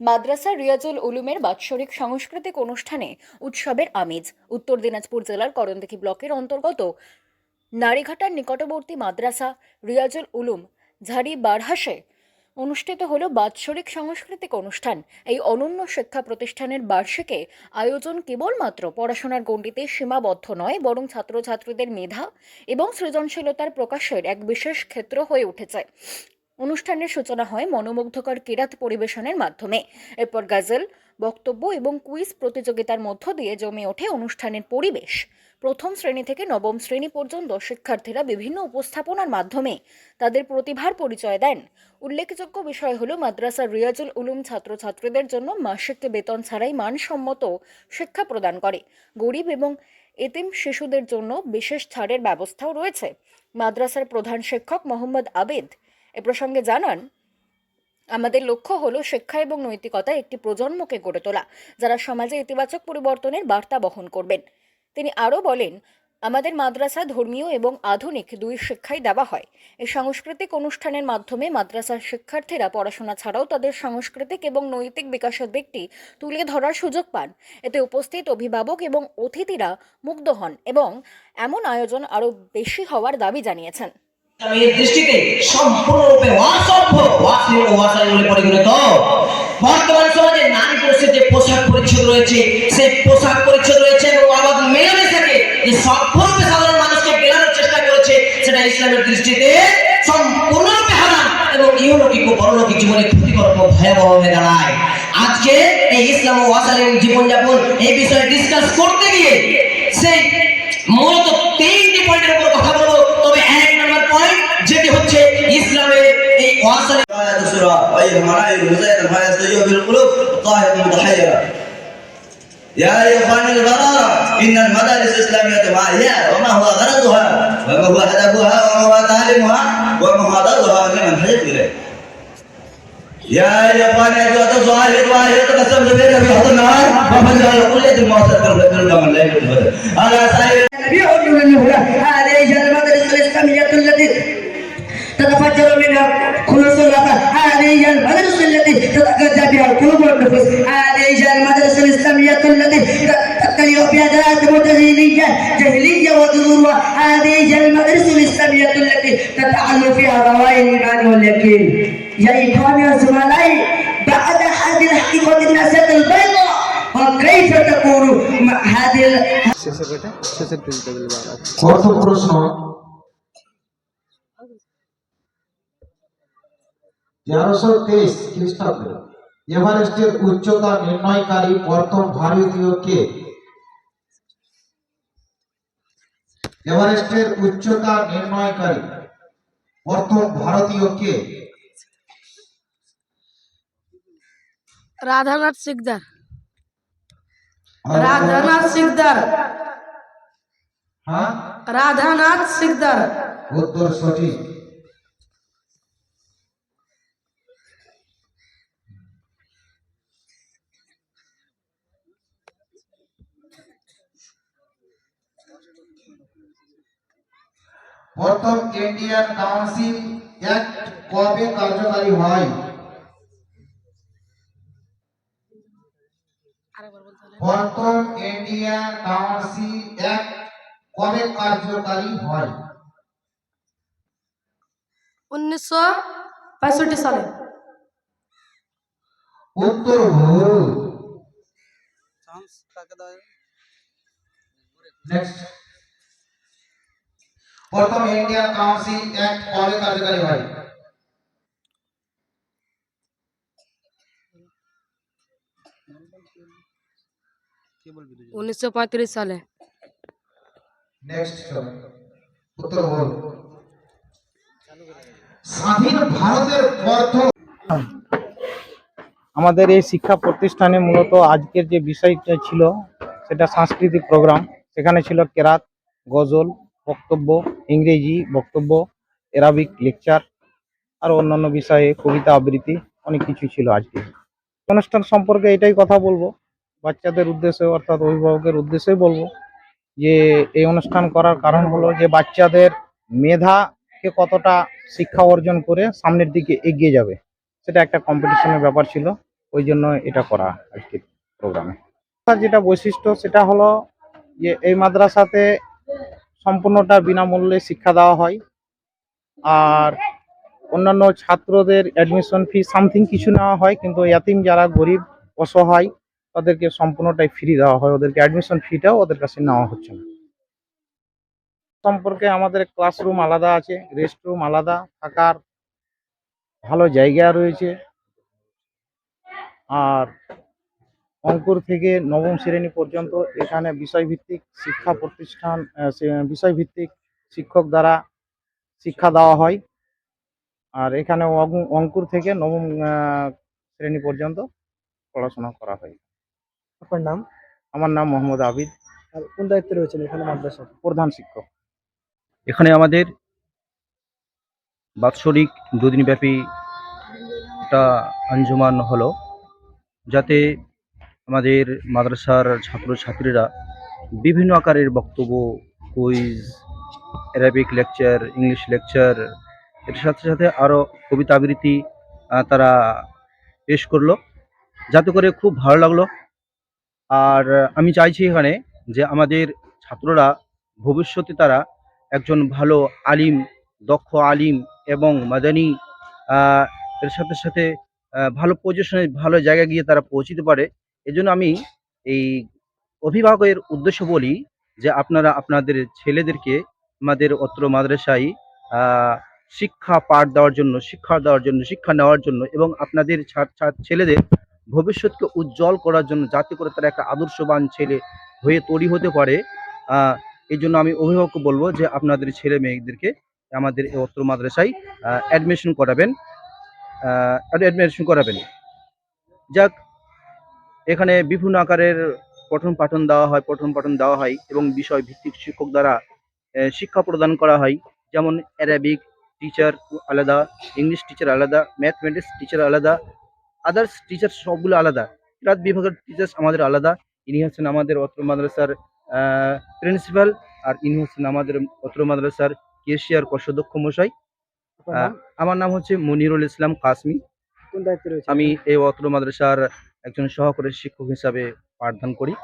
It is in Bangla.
মাদ্রাসা রিয়াজুল উলুমের বাৎসরিক সাংস্কৃতিক অনুষ্ঠানে উৎসবের আমেজ। উত্তর দিনাজপুর জেলার করণদিঘি ব্লকের অন্তর্গত নারীঘাটার নিকটবর্তী মাদ্রাসা রিয়াজুল উলুম ঝাড়ি বারহাসে অনুষ্ঠিত হল বাৎসরিক সাংস্কৃতিক অনুষ্ঠান। এই অনন্য শিক্ষা প্রতিষ্ঠানের বার্ষিকে আয়োজন কেবলমাত্র পড়াশোনার গণ্ডিতে সীমাবদ্ধ নয়, বরং ছাত্রছাত্রীদের মেধা এবং সৃজনশীলতার প্রকাশের এক বিশেষ ক্ষেত্র হয়ে উঠেছে। অনুষ্ঠানের সূচনা হয় মনোমুগ্ধকর কিরাত পরিবেশনের মাধ্যমে। এরপর গাজল, বক্তব্য এবং কুইজ প্রতিযোগিতার মধ্য দিয়ে জমে ওঠে অনুষ্ঠানের পরিবেশ। প্রথম শ্রেণি থেকে নবম শ্রেণি পর্যন্ত শিক্ষার্থীরা বিভিন্ন উপস্থাপনার মাধ্যমে তাদের প্রতিভার পরিচয় দেন। উল্লেখযোগ্য বিষয় হলো মাদ্রাসা রিয়াজুল উলুম ছাত্রছাত্রীদের জন্য মাসিক বেতন ছাড়াই মানসম্মত শিক্ষা প্রদান করে। গরিব এবং এতিম শিশুদের জন্য বিশেষ ছাড়ের ব্যবস্থাও রয়েছে। মাদ্রাসার প্রধান শিক্ষক মোহাম্মদ আবেদ এ প্রসঙ্গে জানান, আমাদের লক্ষ্য হলো শিক্ষা এবং নৈতিকতা একটি প্রজন্মকে গড়ে তোলা, যারা সমাজে ইতিবাচক পরিবর্তনের বার্তা বহন করবেন। তিনি আরও বলেন, আমাদের মাদ্রাসা ধর্মীয় এবং আধুনিক দুই শিক্ষাই দেওয়া হয়। এই সাংস্কৃতিক অনুষ্ঠানের মাধ্যমে মাদ্রাসার শিক্ষার্থীরা পড়াশোনা ছাড়াও তাদের সাংস্কৃতিক এবং নৈতিক বিকাশের দিকটি তুলে ধরার সুযোগ পান। এতে উপস্থিত অভিভাবক এবং অতিথিরা মুগ্ধ হন এবং এমন আয়োজন আরও বেশি হওয়ার দাবি জানিয়েছেন। ইসলামের দৃষ্টিতে সম্পূর্ণরূপে অসভ্য, অশ্লীল ও অশ্লীল বলে পরিগণিত। বর্তমান সমাজে নারী পুরুষের যে পোশাক পরিচ্ছদ রয়েছে, সেই পোশাক পরিচ্ছদ রয়েছে এবং অবাধ মেলামেশাকে যে সভ্যরূপে সাধারণ মানুষকে বেলানোর চেষ্টা করেছে, সেটা ইসলামের দৃষ্টিতে সম্পূর্ণরূপে হারাম এবং ইহলৌকিক ও পরলৌকিক জীবনে ক্ষতিকর ও ভয়াবহ হয়ে দাঁড়ায়। আজকে এই ইসলাম ও অশালীন জীবনযাপন এই বিষয়ে ডিসকাস করতে গিয়ে, সেই মূলত তিনটি পয়েন্টের عليه ما يستجيب في القلوب طاهر متحيرا يا اخواني البرارة إن المدارس الإسلامية ما هي وما هو غرضها وما هو هدفها وما هو تعليمها وما هو لمن حجت إليه. يا أيها أيها الظاهر واهر تقسم بك في حظ النهار وفجر كلية المؤسسة الفكر كما لا يمكن على سائر جاهلية وذرورها هذه المدرسة الإسلامية التي تتعلم فيها ضوائر الإيمان واليقين يا إخواني وزملائي بعد هذه الحقيقة الناسية البيضاء وكيف تكون مع هذه ال- শেষের এটা শেষের পেজটা বলবো আর প্রথম প্রশ্ন তেরোশো তেইশ খ্রিস্টাব্দে এভারেস্টের উচ্চতা নির্ণয়কারী প্রথম ভারতীয় কে এভারেস্টের উচ্চতা নির্ণয়কারী প্রথম ভারতীয় কে? রাধানাথ সিকদার। রাধানাথ সিকদার। হ্যাঁ? রাধানাথ সিকদার। উত্তর সঠিক। প্রথম ইন্ডিয়ান কাউন্সিল অ্যাক্ট কবে কার্যকারী হয় প্রথম ইন্ডিয়ান কাউন্সিল অ্যাক্ট কবে কার্যকারী হয় উনিশশো পঁয়ষট্টি সালে উত্তর ভুল চান্স কাকে দেওয়া যাবে? নেক্সট প্রথম ইন্ডিয়ান কাউন্সিল অ্যাক্ট কবে কার্যকারী হয়? উনিশশো সালে। নেক্সট উত্তর ভুল স্বাধীন ভারতের প্রথম আমাদের এই শিক্ষা প্রতিষ্ঠানে মূলত আজকের যে বিষয়টা ছিল সেটা সাংস্কৃতিক প্রোগ্রাম সেখানে ছিল কেরাত গজল বক্তব্য, ইংরেজি বক্তব্য, এরাবিক লেকচার, আর অন্যান্য বিষয়ে কবিতা আবৃত্তি, অনেক কিছু ছিল আজকে। অনুষ্ঠান সম্পর্কে এটাই কথা বলব। বাচ্চাদের উদ্দেশ্যে অর্থাৎ অভিভাবকের উদ্দেশ্যেই বলব যে, এই অনুষ্ঠান করার কারণ হলো যে, বাচ্চাদের মেধাকে কতটা শিক্ষা অর্জন করে সামনের দিকে এগিয়ে যাবে। সেটা একটা কম্পিটিশনের ব্যাপার ছিল। ওই জন্য এটা করা আজকে প্রোগ্রামে যেটা বৈশিষ্ট্য, সেটা হলো যে, এই মাদ্রাসাতে সম্পূর্ণটা বিনামূল্যে শিক্ষা দেওয়া হয়। আর অন্যান্য ছাত্রদের অ্যাডমিশন ফি সামথিং কিছু নেওয়া হয়, কিন্তু ইয়াতিম যারা গরিব, অসহায়, তাদেরকে সম্পূর্ণটাই ফ্রি দেওয়া হয়। ওদেরকে অ্যাডমিশন ফিটাও ওদের কাছে নেওয়া হচ্ছে না। সম্পর্কে আমাদের ক্লাসরুম আলাদা আছে রেস্ট রুম আলাদা, থাকার ভালো জায়গা রয়েছে। আর অঙ্কুর থেকে নবম শ্রেণি পর্যন্ত এখানে বিষয়ভিত্তিক শিক্ষা প্রতিষ্ঠান বিষয়ভিত্তিক শিক্ষক দ্বারা শিক্ষা দেওয়া হয়। আর এখানে অঙ্কুর থেকে নবম শ্রেণি পর্যন্ত পড়াশোনা করা হয়। আপনার নাম? আমার নাম মোহাম্মদ আবিদ। আর কোন দায়িত্বে রয়েছেন এখানে মাদ্রাসার প্রধান শিক্ষক। এখানে আমাদের বাৎসরিক দুদিনব্যাপী একটা আঞ্জুমান হলো যাতে আমাদের মাদ্রাসার ছাত্রছাত্রীরা বিভিন্ন আকারের বক্তব্য quiz Arabic lecture English lecture এর সাথে সাথে আরও কবিতা আবৃত্তি তারা পেশ করল। যাতে করে খুব ভালো লাগল। আর আমি চাইছি এখানে যে আমাদের ছাত্ররা ভবিষ্যতে তারা একজন ভালো আলিম, দক্ষ আলিম এবং মাদানী এর সাথে সাথে ভালো পজিশনে ভালো জায়গায় গিয়ে তারা পৌঁছতে পারে। এজন্য আমি এই অভিভাবকের উদ্দেশ্য বলি যে আপনারা আপনাদের ছেলেদেরকে আমাদের অত্র মাদ্রাসায় শিক্ষা পাঠ দেওয়ার জন্য, শিক্ষা দেওয়ার জন্য, শিক্ষা নেওয়ার জন্য এবং আপনাদের ছেলেদের ভবিষ্যৎকে উজ্জ্বল করার জন্য যাতে করে তারা একটা আদর্শবান ছেলে হয়ে তৈরি হতে পারে। এই জন্য আমি অভিভাবককে বলব যে আপনাদের ছেলে মেয়েদেরকে আমাদের অত্র মাদ্রাসায় অ্যাডমিশন করাবেন। অ্যাডমিশন করাবেন। যাক এখানে বিভিন্ন আকারের পঠন পাঠন দেওয়া হয় পঠন পাঠন দেওয়া হয় এবং বিষয় ভিত্তিক শিক্ষক দ্বারা শিক্ষা প্রদান করা হয়। যেমন অ্যারাবিক টিচার আলাদা ইংলিশ টিচার আলাদা ম্যাথমেটিক্স টিচার আলাদা আদার্স টিচার সবগুলো আলাদা। রাত বিভাগের টিচার্স আমাদের আলাদা। ইনি হচ্ছেন আমাদের অত্র মাদ্রাসার প্রিন্সিপাল আর ইনি হচ্ছেন আমাদের অত্র মাদ্রাসার কেশিয়ার কোষাধ্যক্ষ মশাই। আমার নাম হচ্ছে মনিরুল ইসলাম কাসমি। রয়েছে আমি এই অত্র মাদ্রাসার একজন সহকারী শিক্ষক হিসাবে পাঠদান করি।